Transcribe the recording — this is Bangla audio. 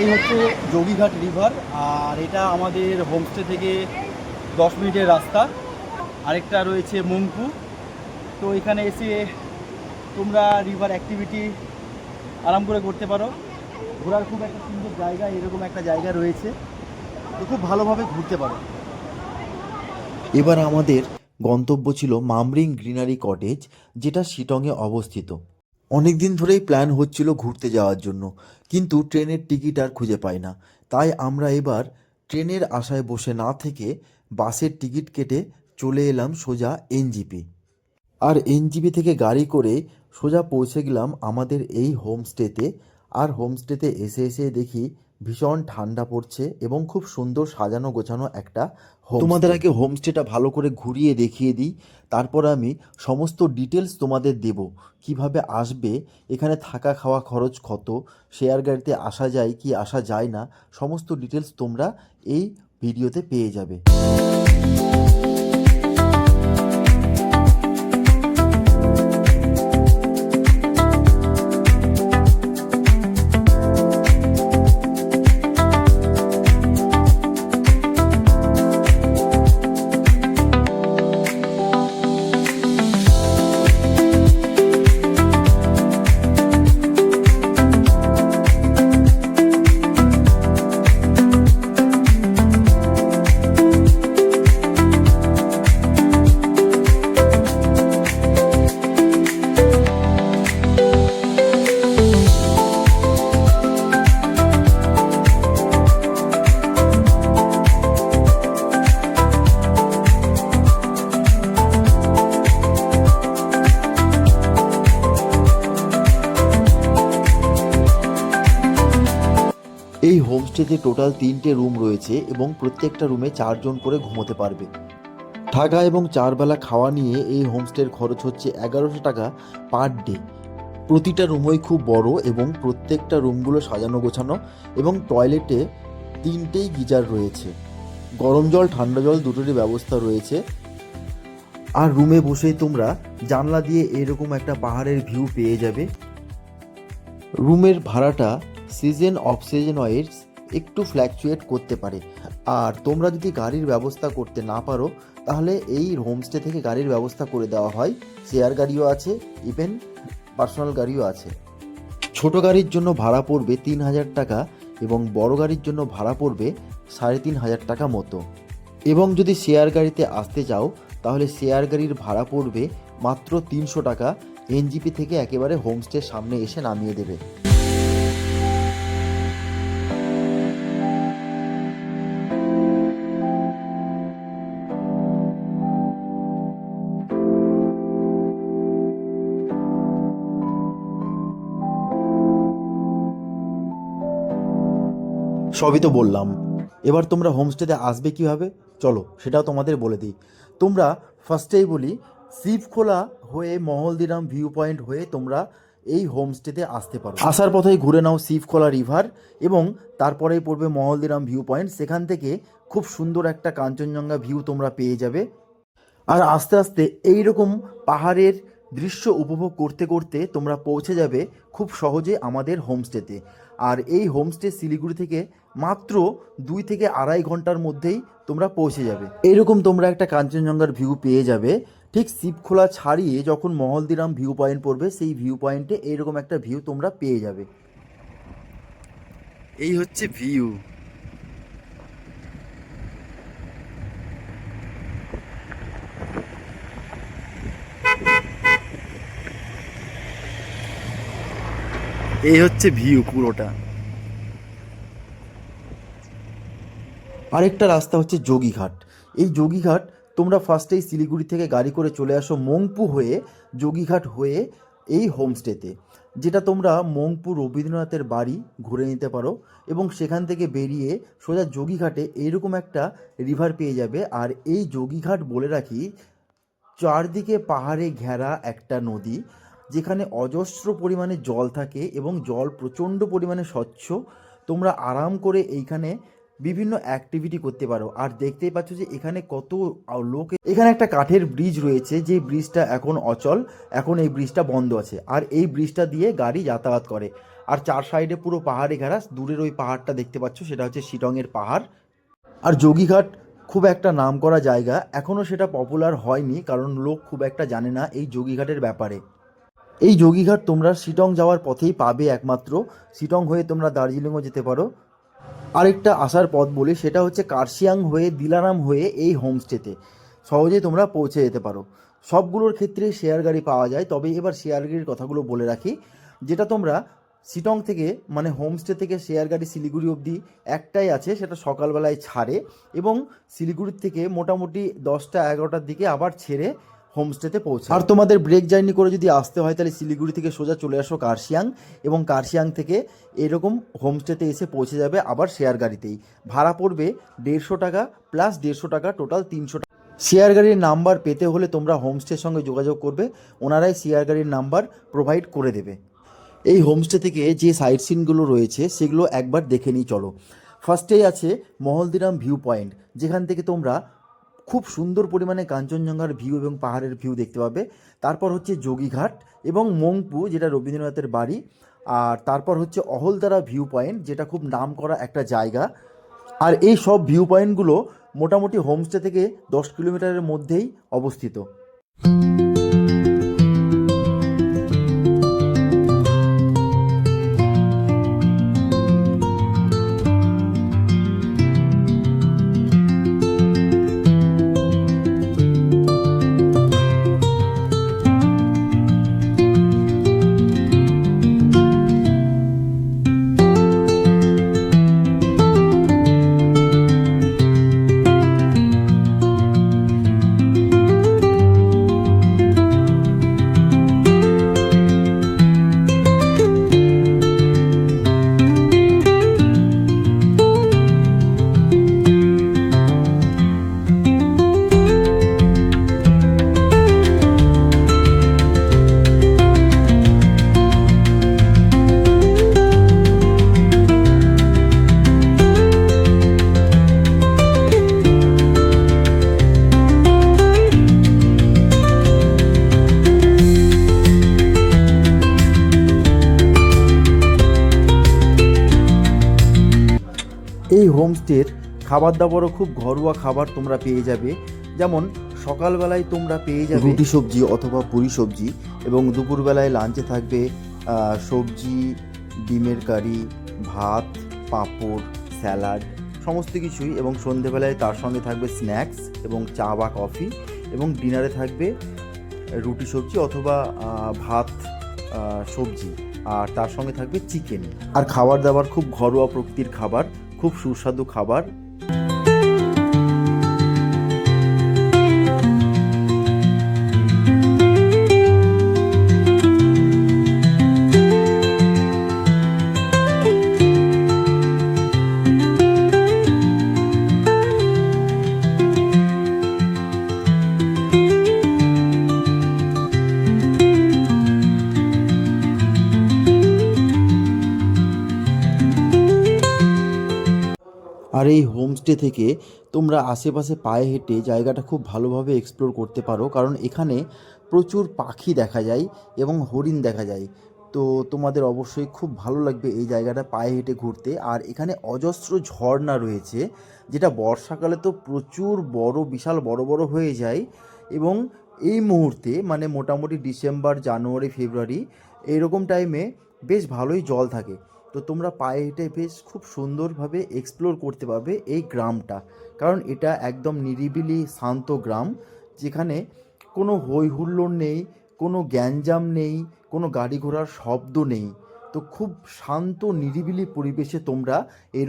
এই হচ্ছে যোগীঘাট রিভার, আর এটা আমাদের হোমস্টে থেকে দশ মিনিটের রাস্তা। আরেকটা রয়েছে মঙ্কু তো এখানে এসে তোমরা রিভার অ্যাক্টিভিটি আরাম করে করতে পারো। ঘোরার খুব একটা সুন্দর জায়গা, এরকম একটা জায়গা রয়েছে। তো খুব ভালোভাবে ঘুরতে পারো। এবার আমাদের গন্তব্য ছিল মামরিং গ্রিনারি কটেজ, যেটা শিটংয়ে অবস্থিত। অনেক দিন ধরেই প্ল্যান হচ্ছিল ঘুরতে যাওয়ার জন্য, কিন্তু ট্রেনের টিকিট আর খুঁজে পাই না। তাই আমরা এবার ট্রেনের আশায় বসে না থেকে বাসের টিকিট কেটে চলে এলাম সোজা এনজিপি। আর এনজিপি থেকে গাড়ি করে সোজা পৌঁছে গেলাম আমাদের এই হোমস্টেতে। আর হোমস্টেতে এসে এসে দেখি ভীষণ ঠান্ডা পড়ছে এবং খুব সুন্দর সাজানো গোছানো একটা তোমাদের আগে হোমস্টেটা ভালো করে ঘুরিয়ে দেখিয়ে দিই। তারপর আমি সমস্ত ডিটেলস তোমাদের দেব। কীভাবে আসবে এখানে থাকা খাওয়া খরচ কত শেয়ার গাড়িতে আসা যায় কি আসা যায় না সমস্ত ডিটেলস তোমরা এই ভিডিওতে পেয়ে যাবে। হোমস্টেতে টোটাল তিনটে রুম রয়েছে এবং প্রত্যেকটা রুমে চারজন করে ঘুমোতে পারবে। থাকা এবং চারবেলা খাওয়া নিয়ে এই হোমস্টের খরচ হচ্ছে এগারোশো টাকা পার ডে। প্রতিটা রুমই খুব বড় এবং প্রত্যেকটা রুমগুলো সাজানো গোছানো এবং টয়লেটে তিনটেই গিজার রয়েছে। গরম জল, ঠান্ডা জল দুটোরই ব্যবস্থা রয়েছে। আর রুমে বসেই তোমরা জানলা দিয়ে এরকম একটা পাহাড়ের ভিউ পেয়ে যাবে। রুমের ভাড়াটা সিজন অফ সিজন ওয়াইজ একটু ফ্ল্যাকচুয়েট করতে পারে। আর তোমরা যদি গাড়ির ব্যবস্থা করতে না পারো, তাহলে এই হোমস্টে থেকে গাড়ির ব্যবস্থা করে দেওয়া হয়। শেয়ার গাড়িও আছে ইভেন পার্সোনাল গাড়িও আছে। ছোট গাড়ির জন্য ভাড়া পড়বে তিন হাজার টাকা এবং বড় গাড়ির জন্য ভাড়া পড়বে সাড়ে তিন হাজার টাকা মতো। এবং যদি শেয়ার গাড়িতে আসতে চাও, তাহলে শেয়ার গাড়ির ভাড়া পড়বে মাত্র তিনশো টাকা। এনজিপি থেকে একেবারে হোমস্টের সামনে এসে নামিয়ে দেবে। সবই তো বললাম। এবার তোমরা হোমস্টেতে আসবে কীভাবে? চলো, সেটাও তোমাদের বলে দিই। তোমরা ফার্স্টেই বলি শিবখোলা হয়ে মহলদিরাম ভিউ পয়েন্ট হয়ে তোমরা এই হোমস্টেতে আসতে পারো। আসার পথেই ঘুরে নাও শিবখোলা রিভার এবং তারপরেই পড়বে মহলদিরাম ভিউ পয়েন্ট সেখান থেকে খুব সুন্দর একটা কাঞ্চনজঙ্ঘা ভিউ তোমরা পেয়ে যাবে। আর আস্তে আস্তে এই রকম পাহাড়ের দৃশ্য উপভোগ করতে করতে তোমরা পৌঁছে যাবে খুব সহজে আমাদের হোমস্টেতে। আর এই হোমস্টে শিলিগুড়ি থেকে মাত্র দুই থেকে আড়াই ঘণ্টার মধ্যেই তোমরা পৌঁছে যাবে। এইরকম তোমরা একটা কাঞ্চনজঙ্ঘার ভিউ পেয়ে যাবে। ঠিক শিবখোলা ছাড়িয়ে যখন মহলদিরাম ভিউ পয়েন্ট পড়বে, সেই ভিউ পয়েন্টে এইরকম একটা ভিউ তোমরা পেয়ে যাবে। এই হচ্ছে ভিউ এই হচ্ছে ভিউ পুরোটা। আরেকটা রাস্তা হচ্ছে যোগীঘাট। এই যোগীঘাট তোমরা ফার্স্টেই শিলিগুড়ি থেকে গাড়ি করে চলে আসো মংপু হয়ে, যোগীঘাট হয়ে এই হোমস্টেতে যেটা তোমরা মংপু রবীন্দ্রনাথের বাড়ি ঘুরে নিতে পারো এবং সেখান থেকে বেরিয়ে সোজা যোগীঘাটে এইরকম একটা রিভার পেয়ে যাবে। আর এই যোগীঘাট বলে রাখি, চারদিকে পাহাড়ে ঘেরা একটা নদী, যেখানে অজস্র পরিমাণে জল থাকে এবং জল প্রচণ্ড পরিমাণে স্বচ্ছ। তোমরা আরাম করে এইখানে বিভিন্ন অ্যাক্টিভিটি করতে পারো। আর দেখতেই পাচ্ছ যে এখানে কত লোক এখানে একটা কাঠের ব্রিজ রয়েছে, যে ব্রিজটা এখন অচল। এখন এই ব্রিজটা বন্ধ আছে। আর এই ব্রিজটা দিয়ে গাড়ি যাতায়াত করে। আর চার সাইডে পুরো পাহাড়ে ঘেরা। দূরের ওই পাহাড়টা দেখতে পাচ্ছ, সেটা হচ্ছে শিটংয়ের পাহাড়। আর যোগীঘাট খুব একটা নাম করা জায়গা। এখনও সেটা পপুলার হয়নি, কারণ লোক খুব একটা জানে না এই যোগীঘাটের ব্যাপারে। এই যোগীঘাট তোমরা শিটং যাওয়ার পথেই পাবে একমাত্র। শিটং হয়ে তোমরা দার্জিলিংও যেতে পারো। আরেকটা আসার পথ বলি, সেটা হচ্ছে কার্শিয়াং হয়ে, দিলারাম হয়ে এই হোমস্টেতে। সহজে তোমরা পৌঁছে যেতে পারো। সবগুলোর ক্ষেত্রে শেয়ার গাড়ি পাওয়া যায়, তবে এবার শেয়ার গাড়ির কথাগুলো বলে রাখি। যেটা তোমরা শিটং থেকে মানে হোমস্টে থেকে শেয়ার গাড়ি শিলিগুড়ি অবধি একটাই আছে, সেটা সকালবেলায় ছাড়ে এবং শিলিগুড়ির থেকে মোটামুটি দশটা এগারোটার দিকে আবার ছেড়ে হোমস্টেতে পৌঁছে আর তোমাদের ব্রেক জার্নি করে যদি আসতে হয়, তাহলে শিলিগুড়ি থেকে সোজা চলে আসো কার্শিয়াং এবং কার্শিয়াং থেকে এরকম হোমস্টেতে এসে পৌঁছে যাবে আবার শেয়ার গাড়িতেই। ভাড়া পড়বে দেড়শো টাকা প্লাস দেড়শো টাকা টোটাল তিনশো টাকা। শেয়ার গাড়ির নাম্বার পেতে হলে তোমরা হোমস্টের সঙ্গে যোগাযোগ করবে, ওনারাই শেয়ার গাড়ির নাম্বার প্রোভাইড করে দেবে। এই হোমস্টে থেকে যে সাইট সিনগুলো রয়েছে, সেগুলো একবার দেখে নিই চলো। ফার্স্টেই আছে মহলদিরাম ভিউ পয়েন্ট যেখান থেকে তোমরা খুব সুন্দর পরিমাণে কাঞ্চনজঙ্ঘার ভিউ এবং পাহাড়ের ভিউ দেখতে পাবে। তারপর হচ্ছে যোগীঘাট এবং মংপু, যেটা রবীন্দ্রনাথের বাড়ি। আর তারপর হচ্ছে অহলদারা ভিউ পয়েন্ট যেটা খুব নাম করা একটা জায়গা। আর এই সব ভিউ পয়েন্টগুলো মোটামুটি হোমস্টে থেকে দশ কিলোমিটারের মধ্যেই অবস্থিত। হোমস্টের খাবার দাবারও খুব ঘরোয়া খাবার তোমরা পেয়ে যাবে। যেমন সকালবেলায় তোমরা পেয়ে যাবে রুটি সবজি অথবা পুরি সবজি এবং দুপুরবেলায় লাঞ্চে থাকবে সবজি, ডিমের কারি, ভাত, পাঁপড়, স্যালাড, সমস্ত কিছুই এবং সন্ধেবেলায় তার সঙ্গে থাকবে স্ন্যাক্স এবং চা বা কফি এবং ডিনারে থাকবে রুটি সবজি অথবা ভাত সবজি। আর তার সঙ্গে থাকবে চিকেন আর খাবার দাবার খুব ঘরোয়া প্রকৃতির খাবার। খুব সুস্বাদু খাবার। আর এই হোমস্টে থেকে তোমরা আশেপাশে পায়ে হেঁটে জায়গাটা খুব ভালোভাবে এক্সপ্লোর করতে পারো। কারণ এখানে প্রচুর পাখি দেখা যায় এবং হরিণ দেখা যায়। তো তোমাদের অবশ্যই খুব ভালো লাগবে এই জায়গাটা পায়ে হেঁটে ঘুরতে। আর এখানে অজস্র ঝর্ণা রয়েছে, যেটা বর্ষাকালে তো প্রচুর বড়, বিশাল বড় বড় হয়ে যায় এবং এই মুহূর্তে মানে মোটামুটি ডিসেম্বর, জানুয়ারি, ফেব্রুয়ারি এইরকম টাইমে বেশ ভালোই জল থাকে। তো তোমরা পায়ে হেঁটে বেশ খুব সুন্দরভাবে এক্সপ্লোর করতে পারবে এই গ্রামটা। কারণ এটা একদম নিরিবিলি, শান্ত গ্রাম, যেখানে কোনো হই হুল্লোড় নেই, কোনো গ্যাঞ্জাম নেই, কোনো গাড়ি ঘোড়ার শব্দ নেই। তো খুব শান্ত, নিরিবিলি পরিবেশে তোমরা এই